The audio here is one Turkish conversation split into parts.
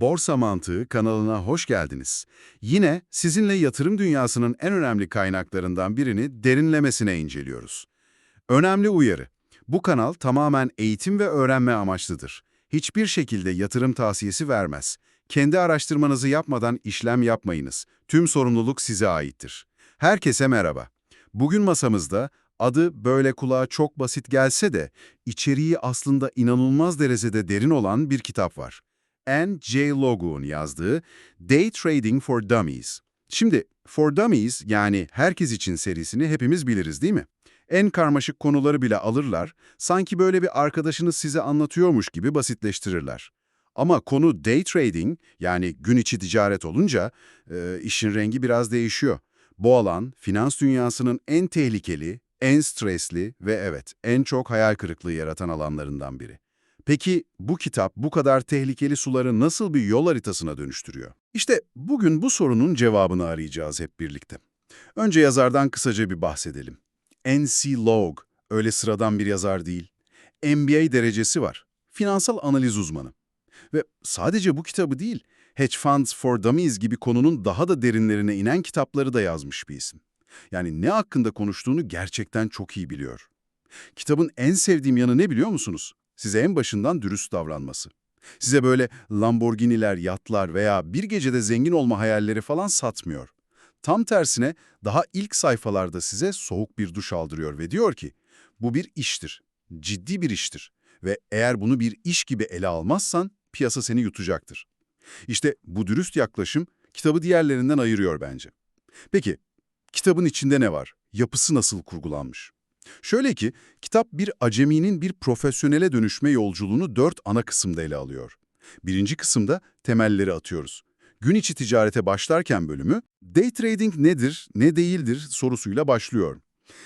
Borsa Mantığı kanalına hoş geldiniz. Yine sizinle yatırım dünyasının en önemli kaynaklarından birini derinlemesine inceliyoruz. Önemli uyarı. Bu kanal tamamen eğitim ve öğrenme amaçlıdır. Hiçbir şekilde yatırım tavsiyesi vermez. Kendi araştırmanızı yapmadan işlem yapmayınız. Tüm sorumluluk size aittir. Herkese merhaba. Bugün masamızda adı böyle kulağa çok basit gelse de içeriği aslında inanılmaz derecede derin olan bir kitap var. N. J. Logu'nun yazdığı Day Trading for Dummies. Şimdi For Dummies yani herkes için serisini hepimiz biliriz değil mi? En karmaşık konuları bile alırlar, sanki böyle bir arkadaşınız size anlatıyormuş gibi basitleştirirler. Ama konu day trading yani gün içi ticaret olunca e, işin rengi biraz değişiyor. Bu alan finans dünyasının en tehlikeli, en stresli ve evet en çok hayal kırıklığı yaratan alanlarından biri. Peki bu kitap bu kadar tehlikeli suları nasıl bir yol haritasına dönüştürüyor? İşte bugün bu sorunun cevabını arayacağız hep birlikte. Önce yazardan kısaca bir bahsedelim. N.C. Log öyle sıradan bir yazar değil. MBA derecesi var. Finansal analiz uzmanı. Ve sadece bu kitabı değil, Hedge Funds for Dummies gibi konunun daha da derinlerine inen kitapları da yazmış bir isim. Yani ne hakkında konuştuğunu gerçekten çok iyi biliyor. Kitabın en sevdiğim yanı ne biliyor musunuz? Size en başından dürüst davranması. Size böyle Lamborghini'ler, yatlar veya bir gecede zengin olma hayalleri falan satmıyor. Tam tersine daha ilk sayfalarda size soğuk bir duş aldırıyor ve diyor ki, bu bir iştir, ciddi bir iştir ve eğer bunu bir iş gibi ele almazsan piyasa seni yutacaktır. İşte bu dürüst yaklaşım kitabı diğerlerinden ayırıyor bence. Peki, kitabın içinde ne var? Yapısı nasıl kurgulanmış? Şöyle ki, kitap bir aceminin bir profesyonele dönüşme yolculuğunu dört ana kısımda ele alıyor. Birinci kısımda temelleri atıyoruz. Gün içi ticarete başlarken bölümü, day trading nedir, ne değildir sorusuyla başlıyor.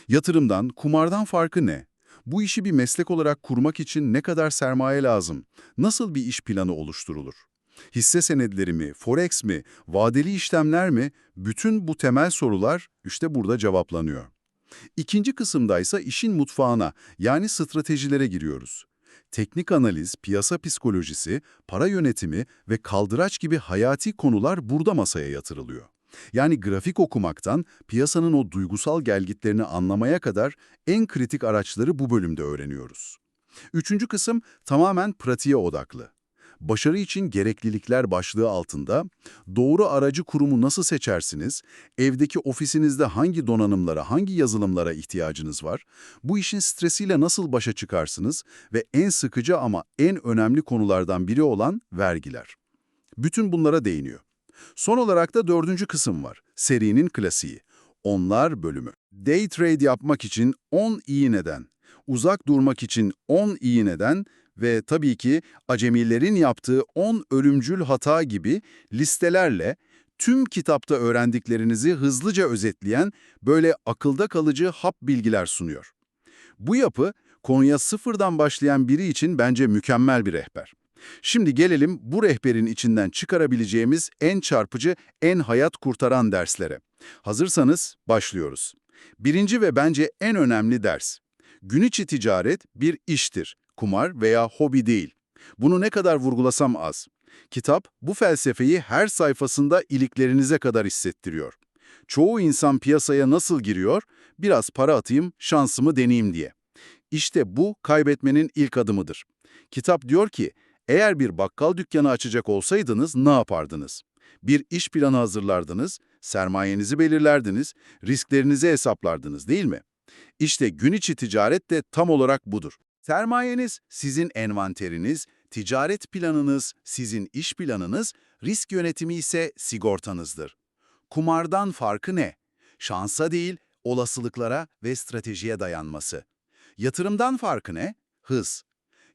Yatırımdan, kumardan farkı ne? Bu işi bir meslek olarak kurmak için ne kadar sermaye lazım? Nasıl bir iş planı oluşturulur? Hisse senedleri mi, forex mi, vadeli işlemler mi? Bütün bu temel sorular işte burada cevaplanıyor. İkinci kısımdaysa işin mutfağına yani stratejilere giriyoruz. Teknik analiz, piyasa psikolojisi, para yönetimi ve kaldıraç gibi hayati konular burada masaya yatırılıyor. Yani grafik okumaktan piyasanın o duygusal gelgitlerini anlamaya kadar en kritik araçları bu bölümde öğreniyoruz. Üçüncü kısım tamamen pratiğe odaklı. Başarı için gereklilikler başlığı altında doğru aracı kurumu nasıl seçersiniz, evdeki ofisinizde hangi donanımlara, hangi yazılımlara ihtiyacınız var, bu işin stresiyle nasıl başa çıkarsınız ve en sıkıcı ama en önemli konulardan biri olan vergiler. Bütün bunlara değiniyor. Son olarak da dördüncü kısım var, serinin klasiği. Onlar bölümü. Day trade yapmak için 10 iyi neden, uzak durmak için 10 iyi neden ve tabii ki acemilerin yaptığı 10 ölümcül hata gibi listelerle tüm kitapta öğrendiklerinizi hızlıca özetleyen böyle akılda kalıcı hap bilgiler sunuyor. Bu yapı konuya sıfırdan başlayan biri için bence mükemmel bir rehber. Şimdi gelelim bu rehberin içinden çıkarabileceğimiz en çarpıcı, en hayat kurtaran derslere. Hazırsanız başlıyoruz. Birinci ve bence en önemli ders. Gün içi ticaret bir iştir, kumar veya hobi değil. Bunu ne kadar vurgulasam az. Kitap bu felsefeyi her sayfasında iliklerinize kadar hissettiriyor. Çoğu insan piyasaya nasıl giriyor? Biraz para atayım, şansımı deneyeyim diye. İşte bu kaybetmenin ilk adımıdır. Kitap diyor ki, eğer bir bakkal dükkanı açacak olsaydınız ne yapardınız? Bir iş planı hazırlardınız, sermayenizi belirlerdiniz, risklerinizi hesaplardınız değil mi? İşte gün içi ticaret de tam olarak budur. Sermayeniz sizin envanteriniz, ticaret planınız sizin iş planınız, risk yönetimi ise sigortanızdır. Kumardan farkı ne? Şansa değil, olasılıklara ve stratejiye dayanması. Yatırımdan farkı ne? Hız.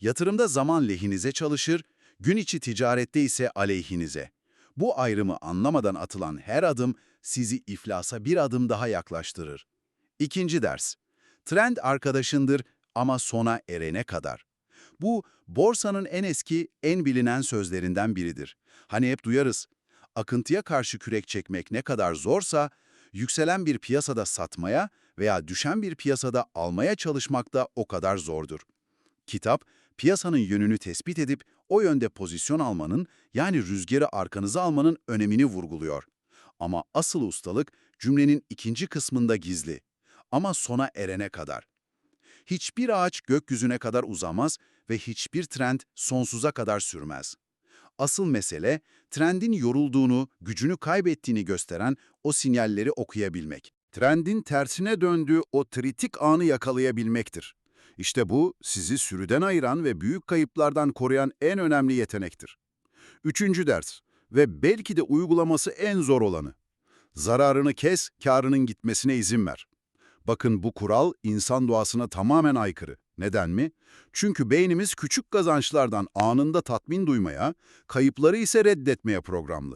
Yatırımda zaman lehinize çalışır, gün içi ticarette ise aleyhinize. Bu ayrımı anlamadan atılan her adım sizi iflasa bir adım daha yaklaştırır. İkinci ders. Trend arkadaşındır ama sona erene kadar. Bu, borsanın en eski, en bilinen sözlerinden biridir. Hani hep duyarız, akıntıya karşı kürek çekmek ne kadar zorsa, yükselen bir piyasada satmaya veya düşen bir piyasada almaya çalışmak da o kadar zordur. Kitap, piyasanın yönünü tespit edip o yönde pozisyon almanın, yani rüzgarı arkanıza almanın önemini vurguluyor. Ama asıl ustalık cümlenin ikinci kısmında gizli. Ama sona erene kadar. Hiçbir ağaç gökyüzüne kadar uzamaz ve hiçbir trend sonsuza kadar sürmez. Asıl mesele, trendin yorulduğunu, gücünü kaybettiğini gösteren o sinyalleri okuyabilmek. Trendin tersine döndüğü o kritik anı yakalayabilmektir. İşte bu, sizi sürüden ayıran ve büyük kayıplardan koruyan en önemli yetenektir. Üçüncü ders ve belki de uygulaması en zor olanı. Zararını kes, karının gitmesine izin ver. Bakın bu kural insan doğasına tamamen aykırı. Neden mi? Çünkü beynimiz küçük kazançlardan anında tatmin duymaya, kayıpları ise reddetmeye programlı.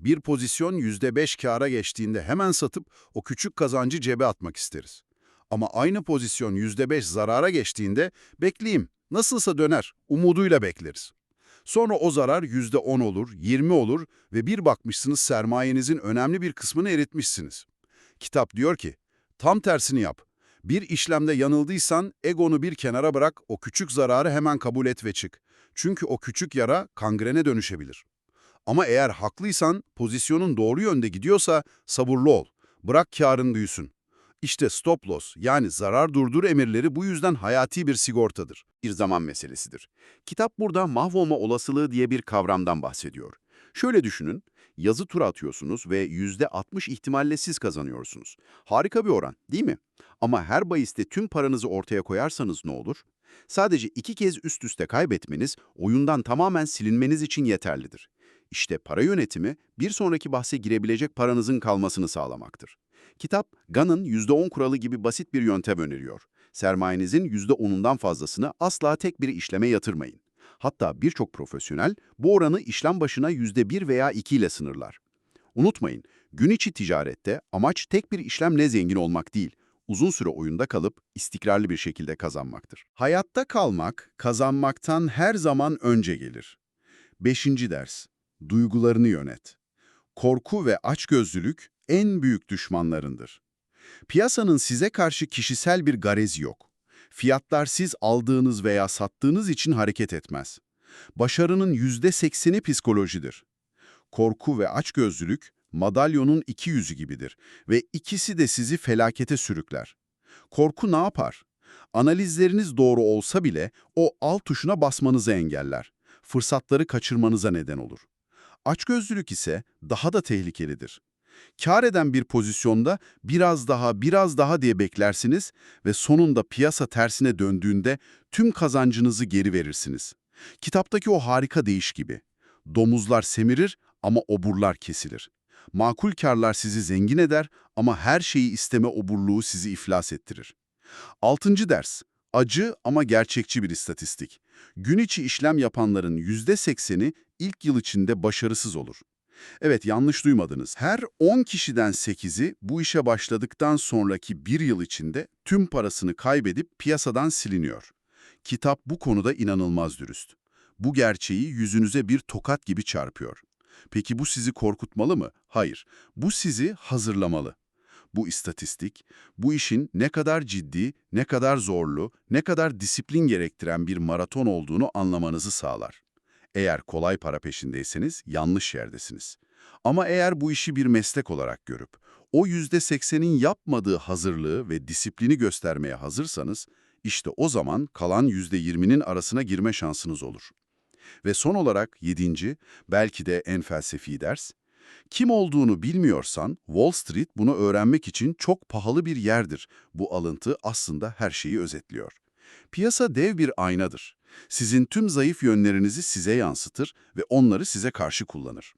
Bir pozisyon %5 kâra geçtiğinde hemen satıp o küçük kazancı cebe atmak isteriz. Ama aynı pozisyon %5 zarara geçtiğinde bekleyeyim, nasılsa döner, umuduyla bekleriz. Sonra o zarar %10 olur, 20 olur ve bir bakmışsınız sermayenizin önemli bir kısmını eritmişsiniz. Kitap diyor ki, tam tersini yap. Bir işlemde yanıldıysan egonu bir kenara bırak, o küçük zararı hemen kabul et ve çık. Çünkü o küçük yara kangrene dönüşebilir. Ama eğer haklıysan, pozisyonun doğru yönde gidiyorsa sabırlı ol. Bırak karın büyüsün. İşte stop loss yani zarar durdur emirleri bu yüzden hayati bir sigortadır. Bir zaman meselesidir. Kitap burada mahvolma olasılığı diye bir kavramdan bahsediyor. Şöyle düşünün, yazı tura atıyorsunuz ve %60 ihtimalle siz kazanıyorsunuz. Harika bir oran, değil mi? Ama her bahiste tüm paranızı ortaya koyarsanız ne olur? Sadece iki kez üst üste kaybetmeniz, oyundan tamamen silinmeniz için yeterlidir. İşte para yönetimi, bir sonraki bahse girebilecek paranızın kalmasını sağlamaktır. Kitap, Gunn'ın %10 kuralı gibi basit bir yöntem öneriyor. Sermayenizin %10'undan fazlasını asla tek bir işleme yatırmayın. Hatta birçok profesyonel bu oranı işlem başına %1 veya 2 ile sınırlar. Unutmayın, gün içi ticarette amaç tek bir işlemle zengin olmak değil, uzun süre oyunda kalıp istikrarlı bir şekilde kazanmaktır. Hayatta kalmak, kazanmaktan her zaman önce gelir. Beşinci ders, duygularını yönet. Korku ve açgözlülük en büyük düşmanlarındır. Piyasanın size karşı kişisel bir garezi yok. Fiyatlar siz aldığınız veya sattığınız için hareket etmez. Başarının %80'i psikolojidir. Korku ve açgözlülük madalyonun iki yüzü gibidir ve ikisi de sizi felakete sürükler. Korku ne yapar? Analizleriniz doğru olsa bile o alt tuşuna basmanızı engeller. Fırsatları kaçırmanıza neden olur. Açgözlülük ise daha da tehlikelidir. Kar eden bir pozisyonda biraz daha, biraz daha diye beklersiniz ve sonunda piyasa tersine döndüğünde tüm kazancınızı geri verirsiniz. Kitaptaki o harika değiş gibi. Domuzlar semirir ama oburlar kesilir. Makul karlar sizi zengin eder ama her şeyi isteme oburluğu sizi iflas ettirir. Altıncı ders. Acı ama gerçekçi bir istatistik. Gün içi işlem yapanların %80'i ilk yıl içinde başarısız olur. Evet yanlış duymadınız. Her 10 kişiden 8'i bu işe başladıktan sonraki bir yıl içinde tüm parasını kaybedip piyasadan siliniyor. Kitap bu konuda inanılmaz dürüst. Bu gerçeği yüzünüze bir tokat gibi çarpıyor. Peki bu sizi korkutmalı mı? Hayır. Bu sizi hazırlamalı. Bu istatistik, bu işin ne kadar ciddi, ne kadar zorlu, ne kadar disiplin gerektiren bir maraton olduğunu anlamanızı sağlar. Eğer kolay para peşindeyseniz yanlış yerdesiniz. Ama eğer bu işi bir meslek olarak görüp, o %80'in yapmadığı hazırlığı ve disiplini göstermeye hazırsanız, işte o zaman kalan %20'nin arasına girme şansınız olur. Ve son olarak yedinci, belki de en felsefi ders, kim olduğunu bilmiyorsan Wall Street bunu öğrenmek için çok pahalı bir yerdir. Bu alıntı aslında her şeyi özetliyor. Piyasa dev bir aynadır. Sizin tüm zayıf yönlerinizi size yansıtır ve onları size karşı kullanır.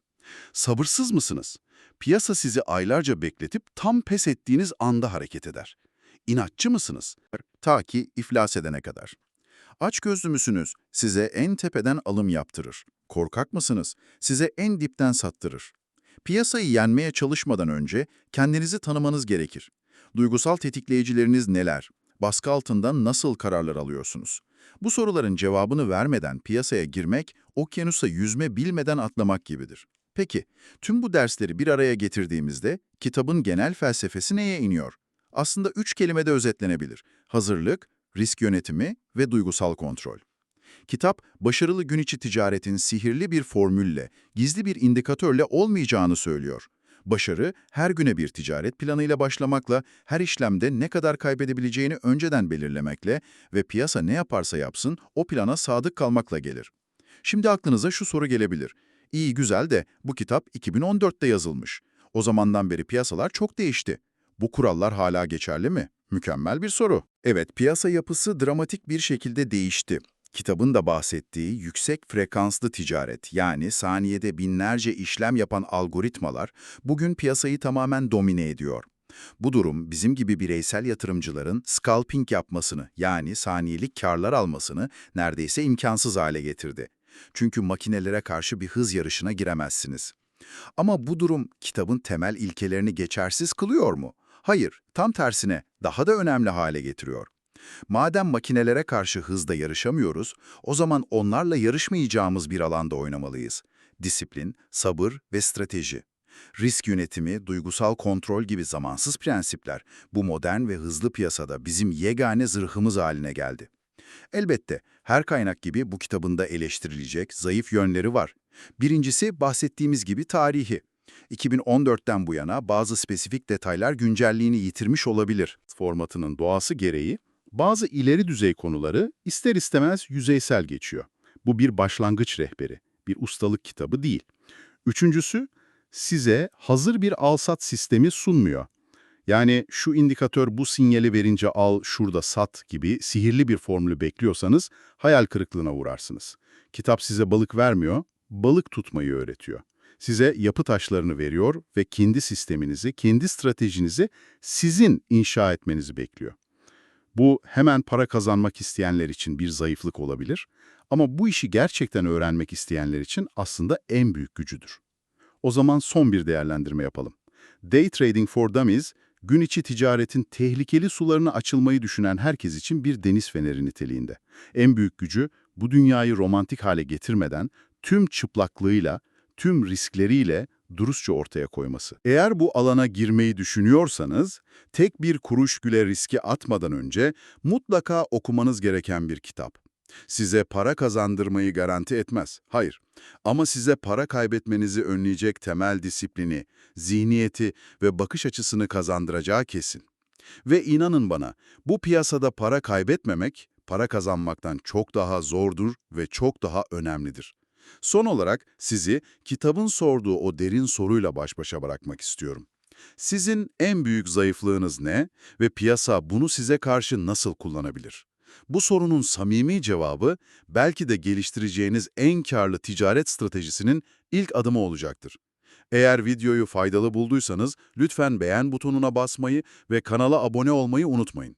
Sabırsız mısınız? Piyasa sizi aylarca bekletip tam pes ettiğiniz anda hareket eder. İnatçı mısınız? Ta ki iflas edene kadar. Açgözlü müsünüz? Size en tepeden alım yaptırır. Korkak mısınız? Size en dipten sattırır. Piyasayı yenmeye çalışmadan önce kendinizi tanımanız gerekir. Duygusal tetikleyicileriniz neler? Baskı altında nasıl kararlar alıyorsunuz? Bu soruların cevabını vermeden piyasaya girmek, okyanusa yüzme bilmeden atlamak gibidir. Peki, tüm bu dersleri bir araya getirdiğimizde kitabın genel felsefesi neye iniyor? Aslında üç kelimede özetlenebilir. Hazırlık, risk yönetimi ve duygusal kontrol. Kitap, başarılı gün içi ticaretin sihirli bir formülle, gizli bir indikatörle olmayacağını söylüyor. Başarı, her güne bir ticaret planıyla başlamakla, her işlemde ne kadar kaybedebileceğini önceden belirlemekle ve piyasa ne yaparsa yapsın o plana sadık kalmakla gelir. Şimdi aklınıza şu soru gelebilir. İyi güzel de bu kitap 2014'te yazılmış. O zamandan beri piyasalar çok değişti. Bu kurallar hala geçerli mi? Mükemmel bir soru. Evet, piyasa yapısı dramatik bir şekilde değişti. Kitabın da bahsettiği yüksek frekanslı ticaret yani saniyede binlerce işlem yapan algoritmalar bugün piyasayı tamamen domine ediyor. Bu durum bizim gibi bireysel yatırımcıların scalping yapmasını yani saniyelik karlar almasını neredeyse imkansız hale getirdi. Çünkü makinelere karşı bir hız yarışına giremezsiniz. Ama bu durum kitabın temel ilkelerini geçersiz kılıyor mu? Hayır, tam tersine daha da önemli hale getiriyor. Madem makinelere karşı hızda yarışamıyoruz, o zaman onlarla yarışmayacağımız bir alanda oynamalıyız. Disiplin, sabır ve strateji. Risk yönetimi, duygusal kontrol gibi zamansız prensipler bu modern ve hızlı piyasada bizim yegane zırhımız haline geldi. Elbette her kaynak gibi bu kitabında eleştirilecek zayıf yönleri var. Birincisi bahsettiğimiz gibi tarihi. 2014'ten bu yana bazı spesifik detaylar güncelliğini yitirmiş olabilir. formatının doğası gereği bazı ileri düzey konuları ister istemez yüzeysel geçiyor. Bu bir başlangıç rehberi, bir ustalık kitabı değil. Üçüncüsü, size hazır bir al-sat sistemi sunmuyor. Yani şu indikatör bu sinyali verince al, şurada sat gibi sihirli bir formülü bekliyorsanız hayal kırıklığına uğrarsınız. Kitap size balık vermiyor, balık tutmayı öğretiyor. Size yapı taşlarını veriyor ve kendi sisteminizi, kendi stratejinizi sizin inşa etmenizi bekliyor. Bu hemen para kazanmak isteyenler için bir zayıflık olabilir ama bu işi gerçekten öğrenmek isteyenler için aslında en büyük gücüdür. O zaman son bir değerlendirme yapalım. Day Trading for Dummies, gün içi ticaretin tehlikeli sularına açılmayı düşünen herkes için bir deniz feneri niteliğinde. En büyük gücü bu dünyayı romantik hale getirmeden tüm çıplaklığıyla, tüm riskleriyle dürüstçe ortaya koyması. Eğer bu alana girmeyi düşünüyorsanız, tek bir kuruş güle riski atmadan önce mutlaka okumanız gereken bir kitap. Size para kazandırmayı garanti etmez, hayır. Ama size para kaybetmenizi önleyecek temel disiplini, zihniyeti ve bakış açısını kazandıracağı kesin. Ve inanın bana, bu piyasada para kaybetmemek, para kazanmaktan çok daha zordur ve çok daha önemlidir. Son olarak sizi kitabın sorduğu o derin soruyla baş başa bırakmak istiyorum. Sizin en büyük zayıflığınız ne ve piyasa bunu size karşı nasıl kullanabilir? Bu sorunun samimi cevabı belki de geliştireceğiniz en karlı ticaret stratejisinin ilk adımı olacaktır. Eğer videoyu faydalı bulduysanız lütfen beğen butonuna basmayı ve kanala abone olmayı unutmayın.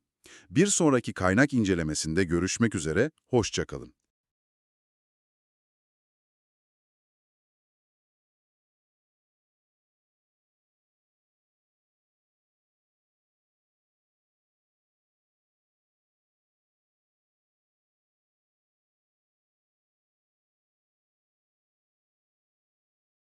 Bir sonraki kaynak incelemesinde görüşmek üzere, hoşçakalın.